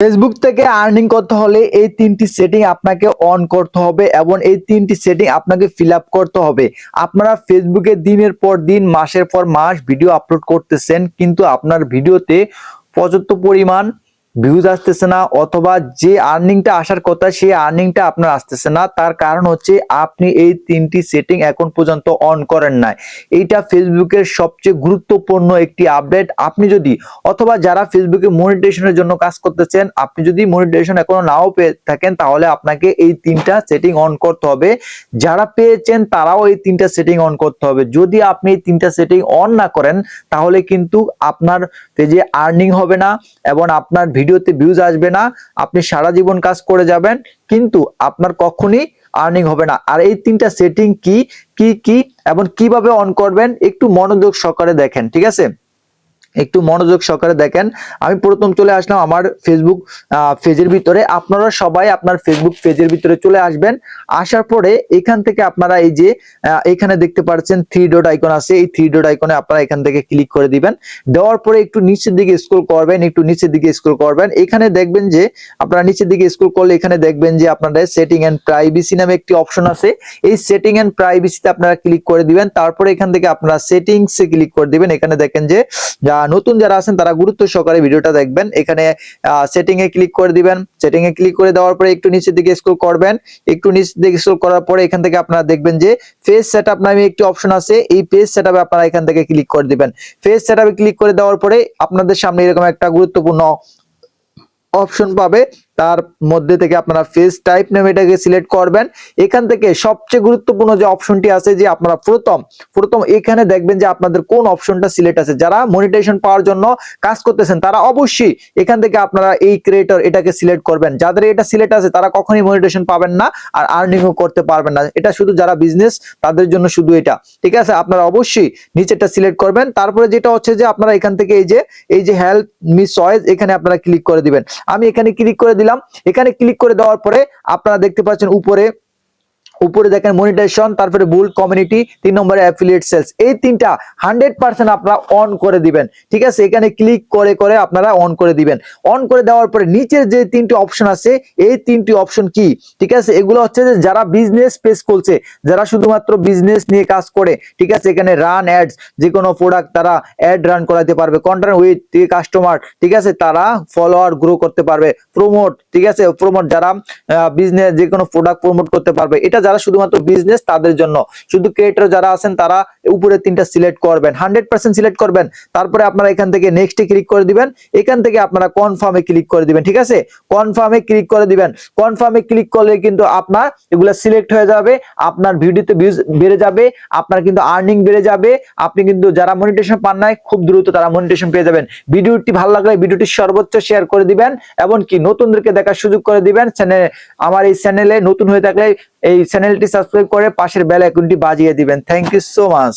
Facebook থেকে earning করতে হলে এই তিনটি সেটিং আপনাকে অন করতে হবে এবং এই তিনটি সেটিং আপনাকে ফিল করতে হবে। আপনারা ফেসবুকে দিনের পর দিন, মাসের পর মাস ভিডিও আপলোড করতেছেন, কিন্তু আপনার ভিডিওতে পর্যাপ্ত পরিমাণ ভিউজ আসতেছে না অথবা যে আর্নিংটা আসার কথা সেই আর্নিংটা আপনার আসতেছে না, তার কারণ হচ্ছে আপনি এই তিনটি সেটিং এখন পর্যন্ত অন করেন নাই। এইটা ফেসবুকের সবচেয়ে গুরুত্বপূর্ণ একটি আপডেট আপনি যদি অথবা যারা ফেসবুকে মনিটেশনের জন্য কাজ করতেছেন, আপনি যদি মনিটেশন এখনও নাও পেয়ে থাকেন, তাহলে আপনাকে এই তিনটা সেটিং অন করতে হবে। যারা পেয়েছেন, তারাও এই তিনটা সেটিং অন করতে হবে। যদি আপনি এই তিনটা সেটিং অন না করেন, তাহলে কিন্তু আপনার পেজে আর্নিং হবে না, এবং আপনার ভিডিওতে ভিউজ আসবে না, আপনি সারা জীবন কাজ করে যাবেন, কিন্তু আপনার কখনই আর্নিং হবে না। আর এই তিনটা সেটিং কি কি কি, এবং কীভাবে অন করবেন, একটু মনোযোগ সহকারে দেখেন, ঠিক আছে? একটু মনোযোগ সহকারে দেখেন। আমি প্রথম চলে আসলাম আমার ফেসবুক পেজের ভিতরে। আপনারা সবাই আপনার ফেসবুক পেজের ভিতরে চলে আসবেন। আসার পরে এখান থেকে আপনারা এই যে এখানে দেখতে পাচ্ছেন থ্রি ডট আইকন আছে। এই থ্রি ডট আইকনে আপনারা এখান থেকে ক্লিক করে দিবেন। দেওয়ার পরে একটু নিচের দিকে স্ক্রল করবেন, একটু নিচের দিকে স্ক্রল করবেন। এখানে দেখবেন যে, আপনারা নিচের দিকে স্ক্রল করলে এখানে দেখবেন যে আপনাদের সেটিং এন্ড প্রাইভেসি নামে একটি অপশন আছে। এই সেটিং এন্ড প্রাইভেসিতে আপনারা ক্লিক করে দিবেন। তারপরে এখান থেকে আপনারা সেটিংসে ক্লিক করে দিবেন। এখানে দেখেন যে, যা নতুন যারা আছেন, তারা গুরুত্ব সহকারে ভিডিওটা দেখবেন। এখানে সেটিং এ ক্লিক করে দিবেন। সেটিং এ ক্লিক করে দেওয়ার পরে একটু নিচের দিকে স্ক্রল করবেন। একটু নিচের দিকে স্ক্রল করার পরে এখান থেকে আপনারা দেখবেন যে ফেস সেটআপ নামে একটি অপশন আছে। এই পেজ সেটআপে আপনারা এখান থেকে ক্লিক করে দিবেন। ফেস সেটআপে ক্লিক করে দেওয়ার পরে আপনাদের সামনে এরকম একটা গুরুত্বপূর্ণ অপশন পাবে। তার মধ্যে থেকে আপনারা ফেস টাইপ নেম এটাকে সিলেক্ট করবেন। এখান থেকে সবচেয়ে গুরুত্বপূর্ণ যে অপশনটি আছে যে আপনারা প্রথম প্রথম এখানে দেখবেন যে আপনাদের কোন অপশনটা সিলেক্ট আছে। যারা মনিটেশন পাওয়ার জন্য কাজ করতেছেন, তারা অবশ্যই এখান থেকে আপনারা এই ক্রিয়েটর এটাকে সিলেক্ট করবেন। যাদের এটা সিলেক্ট আছে, তারা কখনোই মনিটেশন পাবেন না আর আর্নিংও করতে পারবেন না। এটা শুধু যারা বিজনেস তাদের জন্য শুধু এটা। ঠিক আছে? আপনারা অবশ্যই নিচেরটা সিলেক্ট করবেন। তারপরে যেটা হচ্ছে যে আপনারা এখান থেকে এই যে এই যে হেল্প মি চয়েস এখানে আপনারা ক্লিক করে দিবেন। আমি এখানে ক্লিক করে দিলাম এখানে ক্লিক করে দেওয়ার পরে আপনারা দেখতে পাচ্ছেন উপরে উপরে দেখেন মনিটাইজেশন তারপরে বুল কমিউনিটি তিন নম্বরে অ্যাফিলিয়েট সেলস এই তিনটা হান্ড্রেড পার্সেন্ট আপনারা অন করে দিবেন। ঠিক আছে? এখানে ক্লিক করে করে আপনারা অন করে দিবেন। অন করে দেওয়ার পরে নিচের যে তিনটি অপশন আছে, এই তিনটি অপশন কি? ঠিক আছে? এগুলো হচ্ছে যে যারা বিজনেস পেজ খুলছে, যারা শুধুমাত্র বিজনেস নিয়ে কাজ করে, ঠিক আছে? এখানে রান অ্যাডস যে কোনো প্রোডাক্ট তারা অ্যাড রান করাতে পারবে। কন্টেন্ট উইথ কাস্টমার ঠিক আছে? তারা ফলোয়ার গ্রো করতে পারবে। প্রমোট ঠিক আছে? প্রমোট যারা বিজনেস যে কোনো প্রোডাক্ট প্রমোট করতে পারবে। এটা যারা শুধুমাত্র বিজনেস তাদের জন্য। শুধু ক্রিয়েটর যারা আছেন, তারা উপরে তিনটা সিলেক্ট করবেন। হান্ড্রেড পার্সেন্ট সিলেক্ট করবেন। তারপরে আপনারা এখান থেকে নেক্সটে ক্লিক করে দিবেন। এখান থেকে আপনারা কনফার্মে ক্লিক করে দিবেন, ঠিক আছে? কনফার্মে ক্লিক করে দিবেন। কনফার্মে ক্লিক করলে কিন্তু আপনার এগুলা সিলেক্ট হয়ে যাবে, আপনার ভিডিওতে ভিউজ বেড়ে যাবে, আপনার কিন্তু আর্নিং বেড়ে যাবে, আপনি কিন্তু যারা মনিটেশন পান নাই, খুব দ্রুত তারা মনিটেশন পেয়ে যাবেন। ভিডিওটি ভালো লাগলে ভিডিওটি সর্বোচ্চ শেয়ার করে দিবেন, এমনকি নতুনদেরকে দেখার সুযোগ করে দিবেন। চ্যানেল আমার এই চ্যানেলে নতুন হয়ে থাকলে এই চ্যানেলটি সাবস্ক্রাইব করে পাশের বেল আইকনটি বাজিয়ে দিবেন। Thank you so much